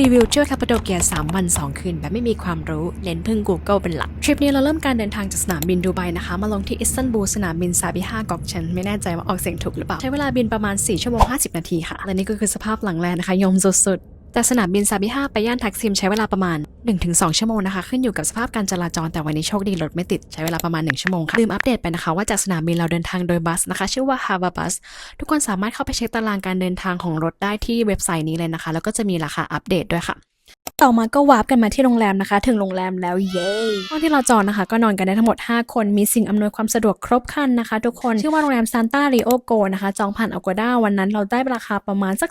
รีวิวเที่ยวคาปาโดเกีย 3 วัน 2 คืน แบบไม่มีความรู้ เน้นพึ่ง Google เป็นหลัก ทริปนี้เราเริ่มการเดินทางจากสนามบินดูไบนะคะ มาลงที่อิสตันบูลสนามบินซาบิฮากอกเชนไม่แน่ใจว่าออกเสียงถูกหรือเปล่า ใช้เวลาบินประมาณ 4 ชั่วโมง 50 นาทีค่ะ และนี่ก็คือสภาพหลังแลนนะคะ ยมสุดๆ จากสนามบินซาบิฮาไปย่านทักซิมใช้เวลาประมาณ 1-2 ชั่วโมงนะคะ ขึ้นอยู่กับสภาพการจราจรแต่วันนี้โชคดีรถไม่ติดใช้เวลาประมาณ 1 ชั่วโมงค่ะ ลืมอัปเดตไปนะคะว่าจากสนามบินเราเดินทางโดยบัสนะคะ ชื่อว่าฮาวาบัสทุกคนสามารถเข้าไปเช็คตารางการเดินทางของรถได้ที่เว็บไซต์นี้เลยนะคะ แล้วก็จะมีราคาอัปเดตด้วยค่ะ ต่อมาก็วาร์ปกันมาที่โรงแรมนะคะ ถึงโรงแรมแล้วเย้ห้องที่เราจองนะคะ ก็นอนกันได้ทั้งหมด 5 คนมีสิ่งอำนวยความสะดวกครบครันนะคะ ทุกคนชื่อว่าโรงแรมซานตาริโอโกนะคะ จองผ่านอ g ก d a วันนั้นเราได้ราคาประมาณสัก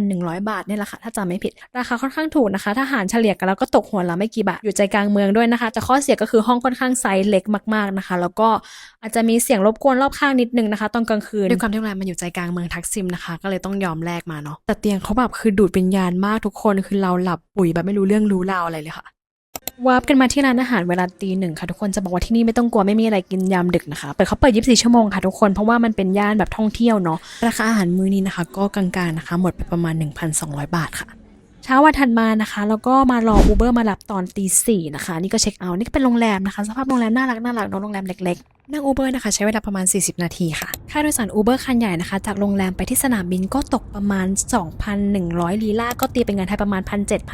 2,100 บาทเนี่ยแหละค่ะถ้าจำไม่ผิด ราคาค่อนข้างถูกนะคะถ้าหารเฉลี่ยกันแล้วก็ตกหัวละไม่กี่บาทอยู่ใจกลางเมืองด้วยนะคะแต่ข้อเสียก็คือห้องค่อนข้างไซส์เล็กมากๆนะคะ แล้วก็อาจจะมีเสียงรบกวนรอบข้างนิดนึงนะคะ ตอนกลางคืนด้วยความที่โรงแรมมันอยู่ใจกลางเมืองทักซิมนะคะ ก็เลยต้องยอมแลกมาเนาะแต่เตียงเขาแบบคือดูดวิญญาณมากทุกคนคือเราหลับปุ๋ยแบบไม่รู้เรื่องรู้ราวอะไรเลยค่ะวาร์ปกันมาที่ร้านอาหารเวลาตีหนึ่งค่ะทุกคนจะบอกว่าที่นี่ไม่ต้องกลัวไม่มีอะไรกินยามดึกนะคะเปิดเขาเปิด 24 ชั่วโมงค่ะทุกคนเพราะว่ามันเป็นย่านแบบท่องเที่ยวเนาะราคาอาหารมื้อนี้นะคะ ก็กลางๆนะคะ หมดไปประมาณ 1,200 บาทค่ะ เช้าวันถัดมานะคะ แล้วก็มารออูเบอร์มารับตอนตีสี่นะคะ นี่ก็เช็คเอาท์นี่ก็เป็นโรงแรมนะคะ สภาพโรงแรมน่ารักน่ารักเนอะโรงแรมเล็กๆ นั่งอูเบอร์นะคะใช้เวลาประมาณ 40 นาทีค่ะ ค่าโดยสารอูเบอร์คันใหญ่นะคะ จากโรงแรมไปที่สนามบินก็ตกประมาณ 2,100 ลีลาร์ก็ตีเป็นเงินไทยประมาณ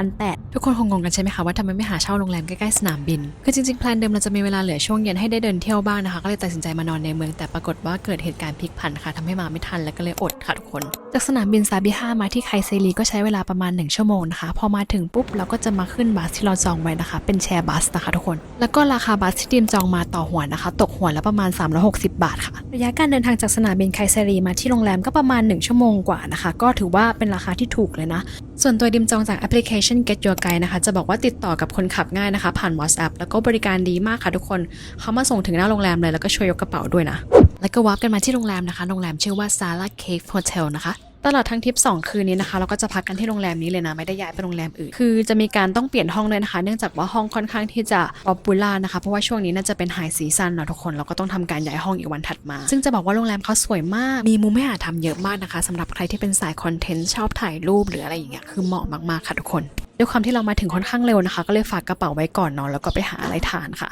1,700ทุกคนคงงงกันใช่ไหมคะว่าทำไมไม่หาเช่าโรงแรมใกล้ๆสนามบิน คือจริงๆแพลนเดิมเราจะมีเวลาเหลือช่วงเย็นให้ได้เดินเที่ยวบ้างนะคะก็เลยตัดสินใจมานอนในเมืองแต่ปรากฏว่าเกิดเหตุการณ์พลิกผันค่ะทำให้มาไม่ทันแล้วก็เลยอดค่ะทุกคน จากสนามบินซาบิฮามาที่ไคเซรีก็ใช้เวลาประมาณ 1 ชั่วโมงนะคะพอมาถึงปุ๊บเราก็จะมาขึ้นบัสที่เราจองไว้นะคะ เป็นแชร์บัสนะคะทุกคน แล้วก็ราคาบัสที่ทีมจองมาต่อหัวนะคะ ตกหัวละประมาณ 360 บาทค่ะ ระยะการเดินทางจากสนามบินไคเซรีมาที่โรงแรมก็ประมาณ 1 ชั่วโมงกว่านะคะ ก็ถือว่าเป็นราคาที่ถูกเลยนะ ส่วนตัวดิมจองจากแอปพลิเคชัน Get Your Guide นะคะ จะบอกว่าติดต่อกับคนขับง่ายนะคะ ผ่าน WhatsApp แล้วก็บริการดีมากค่ะทุกคน เขามาส่งถึงหน้าโรงแรมเลยแล้วก็ช่วยยกกระเป๋าด้วยนะ แล้วก็วาร์ปกันมาที่โรงแรมนะคะ โรงแรมชื่อว่า Sala Cave Hotel นะคะ ตลอดทั้งทริป2คืนนี้นะคะเราก็จะพักกันที่โรงแรมนี้เลยนะไม่ได้ย้ายไปโรงแรมอื่นคือจะมีการต้องเปลี่ยนห้องเลยนะคะเนื่องจากว่าห้องค่อนข้างที่จะป๊อปปูล่านะคะเพราะว่าช่วงนี้น่าจะเป็นไฮซีซันเนาะทุกคนเราก็ต้องทำการย้ายห้องอีกวันถัดมา ซึ่งจะบอกว่าโรงแรมเขาสวยมากมีมุมให้หาทำเยอะมากนะคะสำหรับใครที่เป็นสายคอนเทนต์ชอบถ่ายรูปหรืออะไรอย่างเงี้ยคือเหมาะมากๆค่ะทุกคน ด้วยความที่เรามาถึงค่อนข้างเร็วนะคะ ก็เลยฝากกระเป๋าไว้ก่อนเนาะแล้วก็ไปหาอะไรทานค่ะ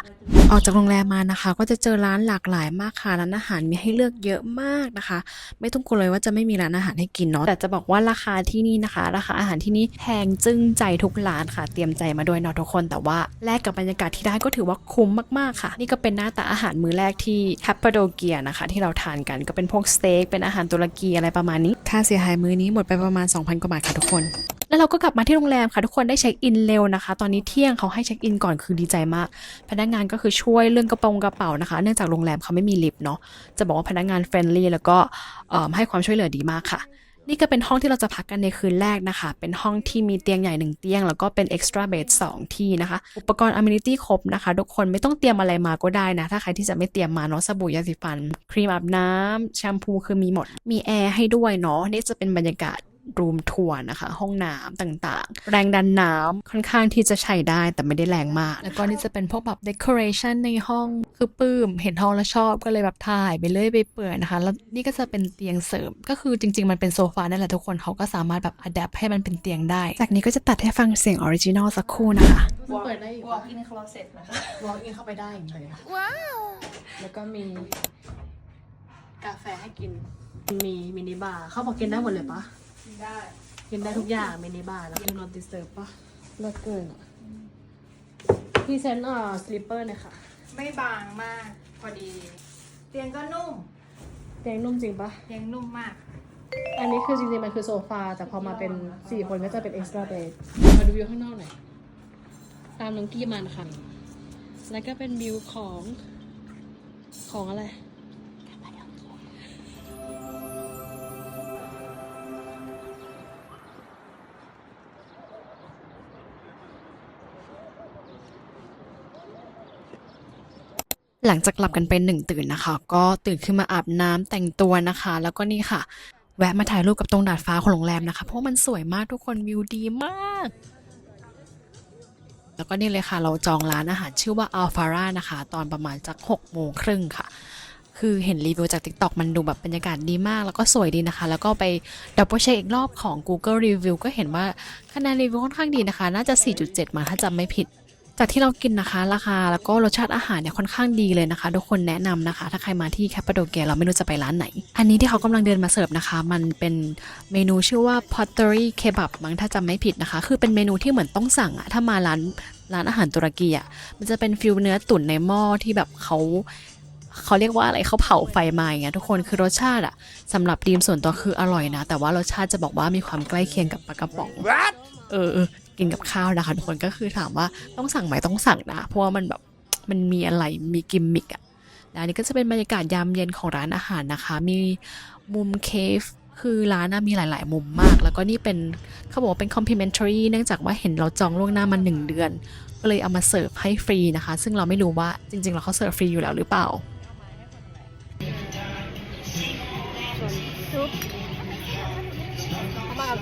ออกจากโรงแรมมานะคะ ก็จะเจอร้านหลากหลายมากค่ะร้านอาหารมีให้เลือกเยอะมากนะคะ ไม่ต้องกลัวเลยว่าจะไม่มีร้านอาหารให้กินเนาะแต่จะบอกว่าราคาที่นี่นะคะ ราคาอาหารที่นี่แพงจึ้งใจทุกร้านค่ะ เตรียมใจมาด้วยเนาะทุกคนแต่ว่าแลกกับบรรยากาศที่ได้ก็ถือว่าคุ้มมากๆค่ะ นี่ก็เป็นหน้าตาอาหารมื้อแรกที่แคปปาโดเกียนะคะ ที่เราทานกันก็เป็นพวกสเต็กเป็นอาหารตุรกีอะไรประมาณนี้ค่าเสียหายมื้อนี้หมดไปประมาณ 2,000กว่าบาทค่ะทุกคน แล้วเราก็กลับมาที่โรงแรมค่ะ ทุกคนได้เช็คอินเร็วนะคะ ตอนนี้เที่ยงเขาให้เช็คอินก่อนคือดีใจมาก พนักงานก็คือช่วยเรื่องกระโปรงกระเป๋านะคะ เนื่องจากโรงแรมเขาไม่มีลิฟต์เนาะจะบอกว่าพนักงานเฟรนลี่แล้วก็ให้ความช่วยเหลือดีมากค่ะนี่ก็เป็นห้องที่เราจะพักกันในคืนแรกนะคะ เป็นห้องที่มีเตียงใหญ่หนึ่งเตียง แล้วก็เป็น extra bed สองที่นะคะ อุปกรณ์ amenity ครบนะคะ ทุกคนไม่ต้องเตรียมอะไรมาก็ได้นะ ถ้าใครที่จะไม่เตรียมมาเนาะสบู่ยาสีฟัน ครีมอาบน้ำแชมพูคือมีหมด มีแอร์ให้ด้วยเนาะ นี่จะเป็นบรรยากาศ รูมทัวร์นะคะ ห้องน้ำต่างๆ แรงดันน้ำค่อนข้างที่จะใช้ได้แต่ไม่ได้แรงมาก แล้วก็นี่จะเป็นพวกแบบ decoration ในห้องคือปลื้ม เห็นห้องแล้วชอบก็เลยแบบถ่ายไปเรื่อยไปเปื่อยนะคะ แล้วนี่ก็จะเป็นเตียงเสริม ก็คือจริง ๆ มันเป็นโซฟานั่นแหละทุกคนเขาก็สามารถแบบ adapt ให้มันเป็นเตียงได้ จากนี้ก็จะตัดให้ฟังเสียงออริจินอลสักครู่นะคะเปิดได้อยู่ walk in closet นะคะ walk in เข้าไปได้อย่างเลยว้าวแล้วก็มีกาแฟให้กินมีมินิบาร์เขาบอกกินได้หมดเลยปะ ได้กินได้ทุกอย่างมินิบาร์แล้วกินนอนติสเตอร์ปะเลิศเกินอะพรีเซนต์อ่าสลิปเปอร์เนี่ยค่ะไม่บางมาก พอดี เตียงก็นุ่ม เตียงนุ่มจริงปะเตียงนุ่มมาก อันนี้คือจริงๆมันคือโซฟา แต่พอมาเป็นสี่คนก็จะเป็นเอ็กซ์ตร้าเบดมาดูวิวข้างนอกหน่อย ตามน้องกี้มานะคะแล้วก็เป็นวิวของของอะไร หลังจากหลับกันไปหนึ่งตื่นนะคะ ก็ตื่นขึ้นมาอาบน้ำแต่งตัวนะคะ แล้วก็นี่ค่ะ แวะมาถ่ายรูปกับตรงดาดฟ้าของโรงแรมนะคะ เพราะมันสวยมากทุกคนวิวดีมาก แล้วก็นี่เลยค่ะ เราจองร้านอาหารชื่อว่าอัลฟาร่านะคะ ตอนประมาณจักหกโมงครึ่งค่ะ คือเห็นรีวิวจาก TikTok มันดูแบบบรรยากาศดีมาก แล้วก็สวยดีนะคะ แล้วก็ไปดับเบิลเช็คอีกรอบของ Google Review ก็เห็นว่าคะแนนรีวิวค่อนข้างดีนะคะ น่าจะ 4.7 มาถ้าจำไม่ผิด จากที่เรากินนะคะราคาแล้วก็รสชาติอาหารเนี่ยค่อนข้างดีเลยนะคะ ทุกคนแนะนำนะคะ ถ้าใครมาที่แคปปาโดเกียเราไม่รู้จะไปร้านไหน อันนี้ที่เขากำลังเดินมาเสิร์ฟนะคะ มันเป็นเมนูชื่อว่า pottery kebab มั้งถ้าจำไม่ผิดนะคะ คือเป็นเมนูที่เหมือนต้องสั่งอะถ้ามาร้านร้านอาหารตุรกีอะมันจะเป็นฟิลเนื้อตุ๋นในหม้อที่แบบเขาเขาเรียกว่าอะไรเขาเผาไฟมาอย่างเงี้ยทุกคนคือรสชาติอะสำหรับดีมส่วนตัวคืออร่อยนะ แต่ว่ารสชาติจะบอกว่ามีความใกล้เคียงกับปลากระป๋องเออเออ กินกับข้าวนะคะทุกคนก็คือถามว่าต้องสั่งไหมต้องสั่งนะ เพราะว่ามันแบบมันมีอะไรมีกิมมิกอะแล้วอันนี้ก็จะเป็นบรรยากาศยามเย็นของร้านอาหารนะคะ มีมุมเคฟคือร้านน่ะมีหลาย ๆ มุมมาก แล้วก็นี่เป็นเขาบอกว่าเป็น complimentary เนื่องจากว่าเห็นเราจองล่วงหน้ามาหนึ่งเดือน ก็เลยเอามาเสิร์ฟให้ฟรีนะคะ ซึ่งเราไม่รู้ว่าจริงๆแล้วเขาเสิร์ฟฟรีอยู่แล้วหรือเปล่า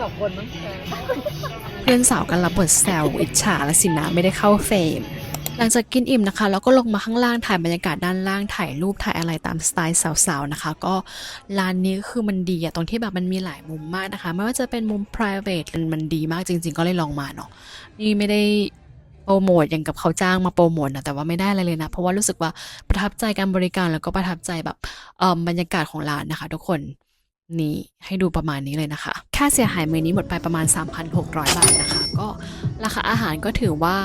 สองคนมั้งเพื่อนสาวกันรับบทแซวอิจฉาและสินะไม่ได้เข้าเฟรมหลังจากกินอิ่มนะคะแล้วก็ลงมาข้างล่างถ่ายบรรยากาศด้านล่างถ่ายรูปถ่ายอะไรตามสไตล์สาวๆนะคะ ก็ร้านนี้คือมันดีอะตรงที่แบบมันมีหลายมุมมากนะคะ ไม่ว่าจะเป็นมุม private มันมันดีมากจริง ๆ ก็เลยลองมาเนาะนี่ไม่ได้โปรโมทอย่างกับเขาจ้างมาโปรโมทนะแต่ว่าไม่ได้อะไรเลยนะ เพราะว่ารู้สึกว่าประทับใจการบริการแล้วก็ประทับใจแบบเอ่อบรรยากาศของร้านนะคะ ทุกคน นี้ให้ดูประมาณนี้เลยนะคะ ค่าเสียหายมือนี้หมดไปประมาณ 3,600 บาทนะคะ ก็ราคาอาหารก็ถือว่า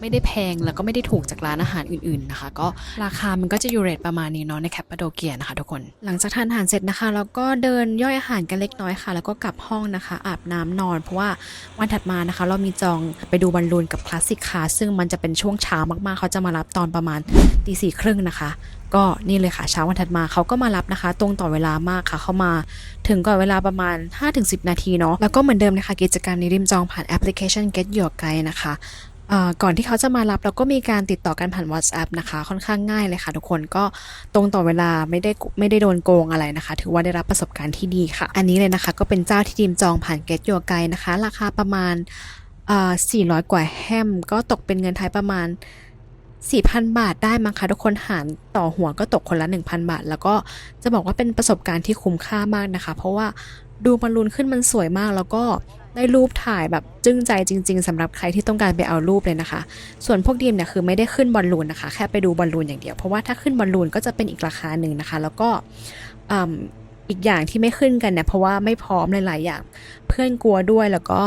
ไม่ได้แพงแล้วก็ไม่ได้ถูกจากร้านอาหารอื่นๆนะคะ ก็ราคามันก็จะอยู่เรทประมาณนี้เนาะในแคปปาโดเกียนะคะทุกคน หลังจากทานอาหารเสร็จนะคะแล้วก็เดินย่อยอาหารกันเล็กน้อยค่ะ แล้วก็กลับห้องนะคะ อาบน้ำนอน เพราะว่าวันถัดมานะคะ เรามีจองไปดูบอลลูนกับคลาสสิกคาซึ่งมันจะเป็นช่วงเช้ามากๆ เขาจะมารับตอนประมาณตีสี่ครึ่งนะคะก็นี่เลยค่ะเช้าวันถัดมาเขาก็มารับนะคะ ตรงต่อเวลามากค่ะเขามาถึงก่อนเวลาประมาณ 5-10 นาทีเนาะแล้วก็เหมือนเดิมนะคะกิจกรรมนี้ริมจองผ่านแอปพลิเคชัน Get Your Guide นะคะ ก่อนที่เขาจะมารับเราก็มีการติดต่อกันผ่าน WhatsApp นะคะ ค่อนข้างง่ายเลยค่ะ ทุกคนก็ตรงต่อเวลาไม่ได้ไม่ได้โดนโกงอะไรนะคะ ถือว่าได้รับประสบการณ์ที่ดีค่ะ อันนี้เลยนะคะก็เป็นเจ้าที่ดิมจองผ่าน Get Your Guide นะคะ ราคาประมาณ400 กว่าแฮม ก็ตกเป็นเงินไทยประมาณ 4,000 บาทได้มั้งคะทุกคนหารต่อหัวก็ตกคนละ 1,000 บาท แล้วก็จะบอกว่าเป็นประสบการณ์ที่คุ้มค่ามากนะคะ เพราะว่าดูบอลลูนขึ้นมันสวยมากแล้วก็ ได้รูปถ่ายแบบจึ้งใจจริง ๆสำหรับใครที่ต้องการไปเอารูปเลยนะคะ ส่วนพวกดีมเนี่ยคือไม่ได้ขึ้นบอลลูนนะคะ แค่ไปดูบอลลูนอย่างเดียว เพราะว่าถ้าขึ้นบอลลูนก็จะเป็นอีกราคาหนึ่งนะคะ แล้วก็อีกอย่างที่ไม่ขึ้นกันเนี่ยเพราะว่าไม่พร้อมหลายๆอย่าง เพื่อนกลัวด้วยแล้วก็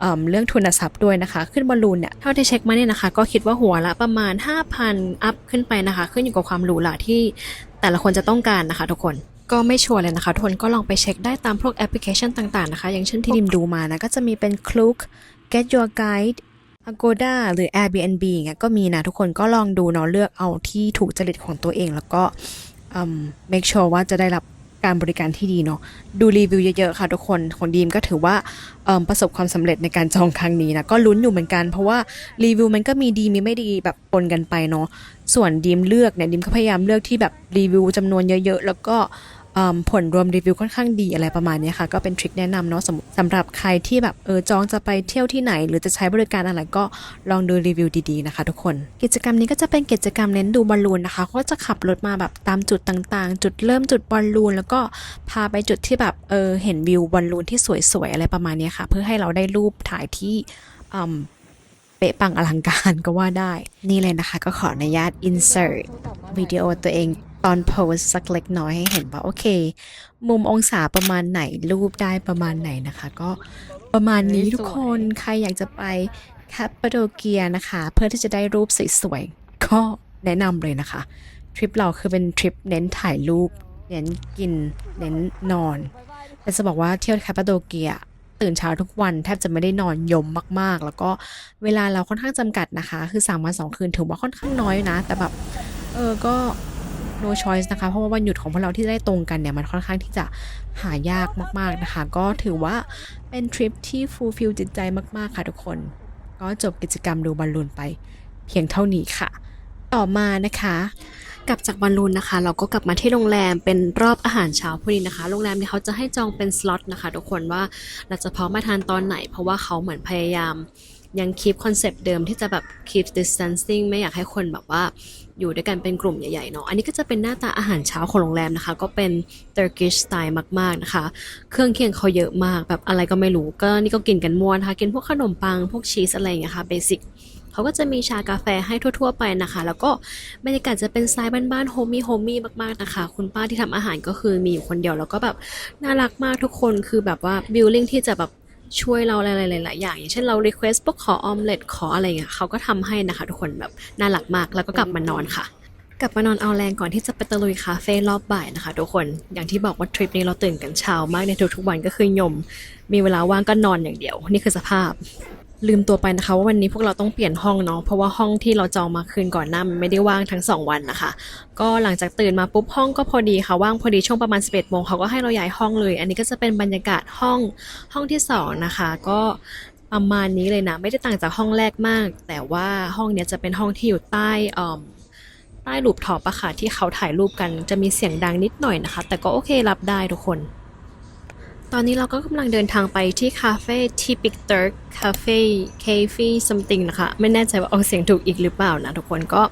เอิ่มเรื่องทุนทรัพย์ด้วยนะคะ ขึ้นบอลลูนเนี่ยเท่าที่เช็คมาเนี่ยนะคะ ก็คิดว่าหัวละประมาณ 5,000 อัพขึ้นไปนะคะ ขึ้นอยู่กับความหรูหราที่แต่ละคนจะต้องการนะคะทุกคน ก็ไม่ชัวร์เลยนะคะ ทุกคนก็ลองไปเช็คได้ตามพวกแอปพลิเคชันต่างๆนะคะ อย่างเช่นที่ดิมดูมานะ ก็จะมีเป็น Klook Get Your Guide Agoda หรือ Airbnb อย่างเงี้ยก็มีนะ ทุกคนก็ลองดูเนาะเลือกเอาที่ถูกจริตของตัวเอง แล้วก็อืม make sure ว่าจะได้รับการบริการที่ดีเนาะดูรีวิวเยอะๆค่ะทุกคนของดีมก็ถือว่าประสบความสำเร็จในการจองครั้งนี้นะก็ลุ้นอยู่เหมือนกัน เพราะว่ารีวิวมันก็มีดีมีไม่ดีแบบปนกันไปเนาะส่วนดีมเลือกเนี่ยดีมก็พยายามเลือกที่แบบรีวิวจำนวนเยอะ ๆ แล้วก็ ผลรวมรีวิวค่อนข้างดีอะไรประมาณนี้ค่ะ ก็เป็นทริคแนะนำเนาะสำสำหรับใครที่แบบเออจองจะไปเที่ยวที่ไหน หรือจะใช้บริการอะไรก็ลองดูรีวิวดีๆนะคะ ทุกคน กิจกรรมนี้ก็จะเป็นกิจกรรมเน้นดูบอลลูนนะคะก็จะขับรถมาแบบตามจุดต่างๆ จุดเริ่มจุดบอลลูน แล้วก็พาไปจุดที่แบบเออเห็นวิวบอลลูนที่สวยๆอะไรประมาณนี้ค่ะ เพื่อให้เราได้รูปถ่ายที่เป๊ะปังอลังการก็ว่าได้ นี่เลยนะคะ ก็ขออนุญาต insert วิดีโอตัวเอง ตอนโพสสักเล็กน้อยให้เห็นว่าโอเค มุมองศาประมาณไหนรูปได้ประมาณไหนนะคะ ก็ประมาณนี้ทุกคนใครอยากจะไปแคปปาโดเกียนะคะ เพื่อที่จะได้รูปสวยๆก็แนะนำเลยนะคะ ทริปเราคือเป็นทริปเน้นถ่ายรูป เน้นกิน เน้นนอนแต่จะบอกว่าเที่ยวแคปปาโดเกียตื่นเช้าทุกวันแทบจะไม่ได้นอนยมมากๆ แล้วก็เวลาเราค่อนข้างจำกัดนะคะ คือสามวันสองคืนถือว่าค่อนข้างน้อยนะ แต่แบบ เออก็ no choice นะคะ เพราะว่าวันหยุดของพวกเราที่ได้ตรงกันเนี่ยมันค่อนข้างที่จะหายากมาก ๆนะคะ ก็ถือว่าเป็นทริปที่ fulfill จิตใจมาก ๆ ค่ะทุกคน ก็จบกิจกรรมดูบอลลูนไป เพียงเท่านี้ค่ะ ต่อมานะคะกลับจากบอลลูนนะคะ เราก็กลับมาที่โรงแรมเป็นรอบอาหารเช้าพอดีนะคะ โรงแรมเนี่ยเขาจะให้จองเป็นสล็อตนะคะ ทุกคนว่าเราจะพร้อมมาทานตอนไหน เพราะว่าเขาเหมือนพยายาม ยังคีปคอนเซปต์เดิมที่จะแบบ keep distancing ไม่อยากให้คนแบบว่าอยู่ด้วยกันเป็นกลุ่มใหญ่ๆเนาะ อันนี้ก็จะเป็นหน้าตาอาหารเช้าของโรงแรมนะคะ ก็เป็น Turkish style มากๆนะคะ เครื่องเคียงเขาเยอะมากแบบอะไรก็ไม่รู้ ก็นี่ก็กินกันม่วนนะคะกินพวกขนมปัง พวกชีสอะไรอย่างเงี้ยค่ะเบสิกเขาก็จะมีชากาแฟให้ทั่ว ๆ ไปนะคะ แล้วก็บรรยากาศจะเป็นสไตล์บ้านๆโฮมี่โฮมี่มากๆนะคะ คุณป้าที่ทำอาหารก็คือมีอยู่คนเดียวแล้วก็แบบน่ารักมากทุกคนคือแบบว่าบิลลิ่งที่จะแบบ ช่วยเราหลายๆอย่างอย่างเช่นเรารีเควสพวกขอออมเล็ตขออะไรเงี้ยเขาก็ทำให้นะคะ ทุกคนแบบน่ารักมากแล้วก็กลับมานอนค่ะ กลับมานอนเอาแรงก่อนที่จะไปตะลุยคาเฟ่รอบบ่ายนะคะ ทุกคนอย่างที่บอกว่าทริปนี้เราตื่นกันเช้ามากในทุกๆวันก็คือยม มีเวลาว่างก็นอนอย่างเดียว นี่คือสภาพ ลืมตัวไปนะคะว่าวันนี้พวกเราต้องเปลี่ยนห้องเนาะเพราะว่าห้องที่เราจองมาคืนก่อนหน้ามันไม่ได้ว่างทั้ง 2 วันนะคะ ก็หลังจากตื่นมาปุ๊บห้องก็พอดีค่ะว่างพอดีช่วงประมาณ 11โมงเขาก็ให้เราย้ายห้องเลย อันนี้ก็จะเป็นบรรยากาศห้องห้องที่สองนะคะ ก็ประมาณนี้เลยนะไม่ได้ต่างจากห้องแรกมาก แต่ว่าห้องเนี้ยจะเป็นห้องที่อยู่ใต้อ่อใต้รูปท็อปอะค่ะที่เขาถ่ายรูปกันจะมีเสียงดังนิดหน่อยนะคะ แต่ก็โอเครับได้ทุกคน ตอนนี้เราก็กำลังเดินทางไปที่คาเฟ่ทีปิกเติร์กคาเฟ่เคฟี่ซัมติงนะคะ ไม่แน่ใจว่าออกเสียงถูกอีกหรือเปล่านะทุกคนก็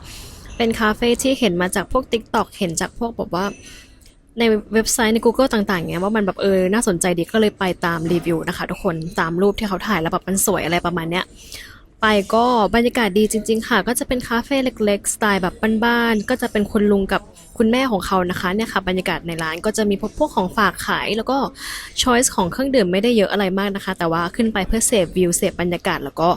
เป็นคาเฟ่ที่เห็นมาจากพวก TikTok เห็นจากพวกแบบว่าในเว็บไซต์ใน Google ต่างๆเงี้ยว่ามันแบบเออน่าสนใจดีก็เลยไปตามรีวิวนะคะ ทุกคนตามรูปที่เขาถ่ายแล้วแบบมันสวยอะไรประมาณเนี้ย ไปก็บรรยากาศดีจริง ๆ ค่ะ ก็จะเป็นคาเฟ่เล็ก ๆ สไตล์แบบบ้านๆก็จะเป็นคุณลุงกับคุณแม่ของเขานะคะเนี่ยค่ะบรรยากาศในร้านก็จะมีพวกพวกของฝากขาย แล้วก็ช้อยส์ของเครื่องดื่มไม่ได้เยอะอะไรมากนะคะ แต่ว่าขึ้นไปเพื่อเสพวิวเสพบรรยากาศแล้วก็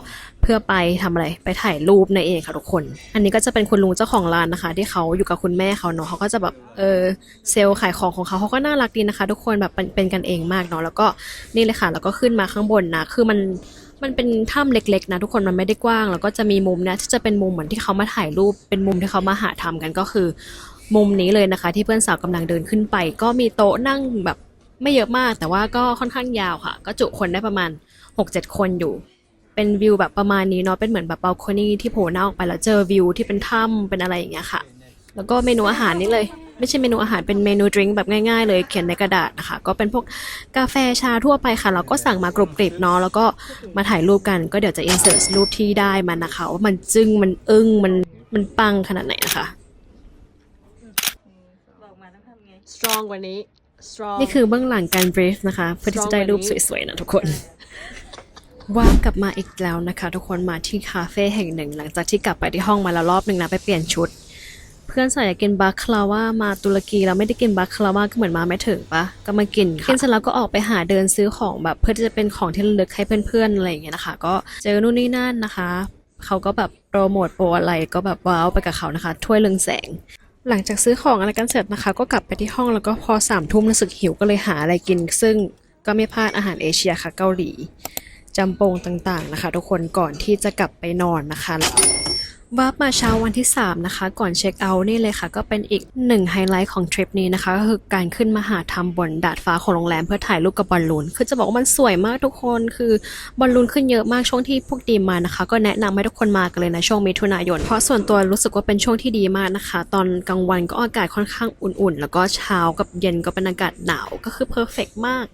เพื่อไปทำอะไรไปถ่ายรูปนั่นเองค่ะทุกคน อันนี้ก็จะเป็นคุณลุงเจ้าของร้านนะคะ ที่เขาอยู่กับคุณแม่เขาเนาะเขาก็จะแบบเออเซลล์ขายของของเขาเขาก็น่ารักดีนะคะ ทุกคนแบบเป็นกันเองมากเนาะแล้วก็นี่เลยค่ะแล้วก็ขึ้นมาข้างบนนะคือมัน มันเป็นถ้ำเล็กๆนะทุกคนมันไม่ได้กว้าง แล้วก็จะมีมุมนะที่จะเป็นมุมเหมือนที่เขามาถ่ายรูป เป็นมุมที่เขามาหาทำกันก็คือ มุมนี้เลยนะคะ ที่เพื่อนสาวกำลังเดินขึ้นไป ก็มีโต๊ะนั่งแบบไม่เยอะมาก แต่ว่าก็ค่อนข้างยาวค่ะ ก็จุคนได้ประมาณ 6-7 คนอยู่ เป็นวิวแบบประมาณนี้เนาะเป็นเหมือนแบบบัลคอนี่ที่โผล่หน้าออกไปแล้วเจอวิวที่เป็นถ้ำเป็นอะไรอย่างเงี้ยค่ะ แล้วก็เมนูอาหารนี่เลย ไม่ใช่เมนูอาหารเป็นเมนูดริงก์แบบง่ายๆเลยเขียนในกระดาษนะคะ ก็เป็นพวกกาแฟชาทั่วไปค่ะ เราก็สั่งมากรุบกริบเนาะแล้วก็มาถ่ายรูปกันก็เดี๋ยวจะอินเสิร์ตรูปที่ได้มันนะคะ ว่ามันจึ้งมันอึ้งมันมันปังขนาดไหนนะคะบอกมาต้องทำไง strong กว่านี้ strong นี่คือเบื้องหลังการบรีฟนะคะเพื่อที่จะได้รูปสวยๆนะทุกคนว่างกลับมาอีกแล้วนะคะ ทุกคนมาที่คาเฟ่แห่งหนึ่ง หลังจากที่กลับไปที่ห้องมาแล้วรอบหนึ่งนะไปเปลี่ยนชุดเพื่อนสาวอยากกินบัคคลาว่ามาตุรกีแล้วไม่ได้กินบัคคลาว่าก็เหมือนมาไม่ถึงปะก็มากินค่ะกินเสร็จแล้วก็ออกไปหาเดินซื้อของแบบเพื่อที่จะเป็นของที่ระลึกให้เพื่อนๆอะไรอย่างเงี้ยนะคะ ก็เจอนู่นนี่นั่นนะคะ เขาก็แบบโปรโมทโปรอะไรก็แบบว้าวไปกับเขานะคะ ถ้วยเรืองแสงหลังจากซื้อของอะไรกันเสร็จนะคะ ก็กลับไปที่ห้องแล้วก็พอสามทุ่มรู้สึกหิวก็เลยหาอะไรกิน ซึ่งก็ไม่พลาดอาหารเอเชียค่ะเกาหลีจำปงต่างๆนะคะ ทุกคนก่อนที่จะกลับไปนอนนะคะ วามาเช้าวันที่ 3 นะคะ ก่อนเช็คเอาท์นี่เลยค่ะ ก็เป็นอีกหนึ่งไฮไลท์ของทริปนี้นะคะ ก็คือการขึ้นมาหาทำบนดาดฟ้าของโรงแรมเพื่อถ่ายรูปกับบอลลูน คือจะบอกว่ามันสวยมากทุกคนคือบอลลูนขึ้นเยอะมากช่วงที่พวกดีมานะคะ ก็แนะนำให้ทุกคนมากันเลยนะช่วงมิถุนายน เพราะส่วนตัวรู้สึกว่าเป็นช่วงที่ดีมากนะคะ ตอนกลางวันก็อากาศค่อนข้างอุ่นๆ แล้วก็เช้ากับเย็นก็เป็นอากาศหนาวก็คือเพอร์เฟกมาก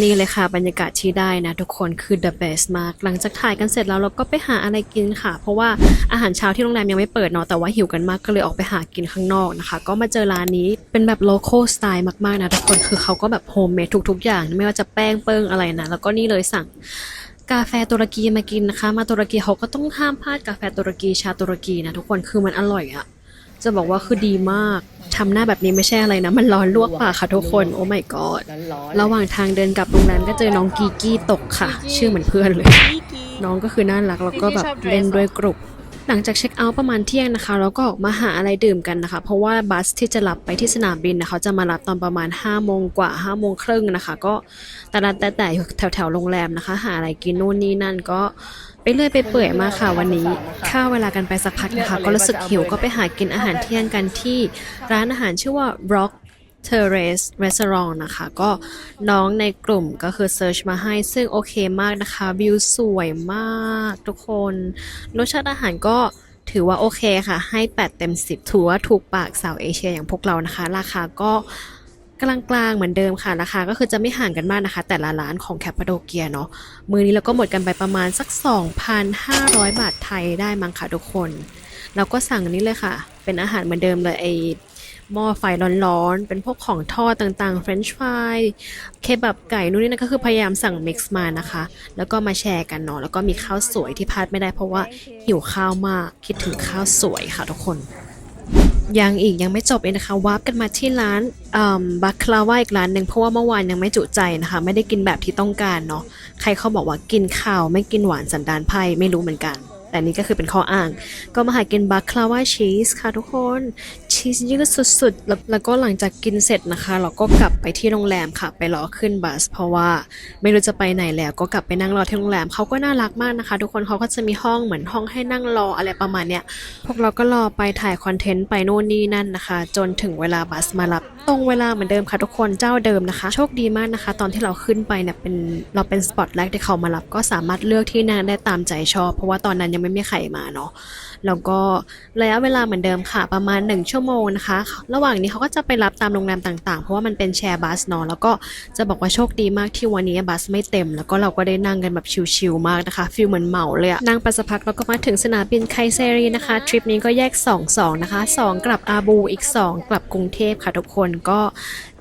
นี่เลยค่ะบรรยากาศที่ได้นะทุกคนคือ the best มาก หลังจากถ่ายกันเสร็จแล้วเราก็ไปหาอะไรกินค่ะ เพราะว่าอาหารเช้าที่โรงแรมยังไม่เปิดเนาะแต่ว่าหิวกันมากก็เลยออกไปหากินข้างนอกนะคะ ก็มาเจอร้านนี้เป็นแบบ local style มากๆนะทุกคนคือเขาก็แบบ homemade ทุก ๆ อย่าง ไม่ว่าจะแป้งเปิ้งอะไรนะแล้วก็นี่เลยสั่งกาแฟตุรกีมากินนะคะ มาตุรกีเขาก็ต้องห้ามพลาดกาแฟตุรกีชาตุรกีนะทุกคนคือมันอร่อยอะจะบอกว่าคือดีมากทำหน้าแบบนี้ไม่ใช่อะไรนะ มันร้อนลวกปากค่ะทุกคน โอ้ my god ร้อนๆระหว่างทางเดินกลับโรงแรมก็เจอน้องกีกี้ตกค่ะ ชื่อเหมือนเพื่อนเลย น้องก็คือน่ารักแล้วก็แบบเล่นด้วยกลุ่ม หลังจากเช็คเอาท์ประมาณเที่ยงนะคะเราก็ออกมาหาอะไรดื่มกันนะคะ เพราะว่าบัสที่จะรับไปที่สนามบินนะคะจะมารับตอนประมาณ5โมงกว่า5โมงครึ่งนะคะ ก็แต่ละแต่แต่แถวแถวๆโรงแรมนะคะ หาอะไรกินนู่นนี่นั่นก็ไปเรื่อยไปเปื่อยมาค่ะวันนี้ค่าเวลากันไปสักพักนะคะ ก็รู้สึกหิวก็ไปหากินอาหารเที่ยงกันที่ร้านอาหารชื่อว่า Rock Terrace Restaurant นะคะ ก็น้องในกลุ่มก็คือเซิร์ชมาให้ซึ่งโอเคมากนะคะ วิวสวยมากทุกคน รสชาติอาหารก็ถือว่าโอเคค่ะ ให้ 8 เต็ม 10 ถือว่าถูกปากสาวเอเชียอย่างพวกเรานะคะ ราคาก็กลางๆเหมือนเดิมค่ะ ราคาก็คือจะไม่ห่างกันมากนะคะ แต่ละร้านของแคปปาโดเกียเนาะมือนี้เราก็หมดกันไปประมาณสัก 2,500 บาทไทยได้มั้งค่ะทุกคน เราก็สั่งนนี้เลยค่ะ เป็นอาหารเหมือนเดิมเลยไอ หม้อไฟร้อนๆ เป็นพวกของทอดต่างๆเฟรนช์ฟรายเคบับไก่นู่นนี่นั่นก็คือพยายามสั่งมิกซ์มานะคะ แล้วก็มาแชร์กันเนาะแล้วก็มีข้าวสวยที่พลาดไม่ได้เพราะว่าหิวข้าวมากคิดถึงข้าวสวยค่ะทุกคนยังอีกยังไม่จบเองนะคะวาร์ปกันมาที่ร้านบัคลาวาอีกร้านหนึ่งเพราะว่าเมื่อวานยังไม่จุใจนะคะ ไม่ได้กินแบบที่ต้องการเนาะใครเขาบอกว่ากินข้าวไม่กินหวานสันดานไพ่ไม่รู้เหมือนกัน แต่นี่ก็คือเป็นข้ออ้าง ก็มาหากินบัคลาวาชีสค่ะทุกคนชีสยืดสุดๆแล้วแล้วก็หลังจากกินเสร็จนะคะ เราก็กลับไปที่โรงแรมค่ะ ไปรอขึ้นบัส เพราะว่าไม่รู้จะไปไหนแล้ว ก็กลับไปนั่งรอที่โรงแรมเขาก็น่ารักมากนะคะ ทุกคนเขาก็จะมีห้องเหมือนห้องให้นั่งรออะไรประมาณเนี้ยพวกเราก็รอไปถ่ายคอนเทนต์ไปโน่นนี่นั่นนะคะ จนถึงเวลาบัสมารับตรงเวลาเหมือนเดิมค่ะทุกคนเจ้าเดิมนะคะ โชคดีมากนะคะ ตอนที่เราขึ้นไปเนี่ยเป็นเราเป็นสปอตแรกที่เขามารับก็สามารถเลือกที่นั่งได้ตามใจชอบเพราะว่าตอนนั้นยังไม่มีใครมาเนาะ แล้วก็ระยะเวลาเหมือนเดิมค่ะ ประมาณ 1 ชั่วโมงนะคะ ระหว่างนี้เขาก็จะไปรับตามโรงแรมต่างๆ เพราะว่ามันเป็นแชร์บัสเนาะแล้วก็จะบอกว่าโชคดีมากที่วันนี้บัสไม่เต็ม แล้วก็เราก็ได้นั่งกันแบบชิลๆมากนะคะฟิลเหมือนเหมาเลยอะนั่งไปสักพักแล้วก็มาถึงสนามบินไคเซรีนะคะทริปนี้ก็แยก 2 2 นะคะ 2 กลับอาบูอีก 2 กลับกรุงเทพค่ะทุกคนก็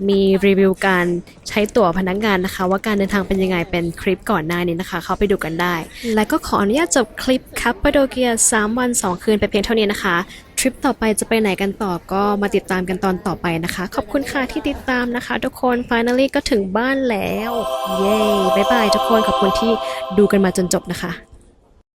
มีรีวิวการใช้ตั๋วพนักงานนะคะ ว่าการเดินทางเป็นยังไงเป็นคลิปก่อนหน้านี้นะคะ เข้าไปดูกันได้ และก็ขออนุญาตจบคลิปคัปปาโดเกีย3วัน2 คืนไปเพียงเท่านี้นะคะ ทริปต่อไปจะไปไหนกันต่อก็มาติดตามกันตอนต่อไปนะคะ ขอบคุณค่ะที่ติดตามนะคะ ทุกคน finally ก็ถึงบ้านแล้ว เย้ บ๊ายบายทุกคน ขอบคุณที่ดูกันมาจนจบนะคะ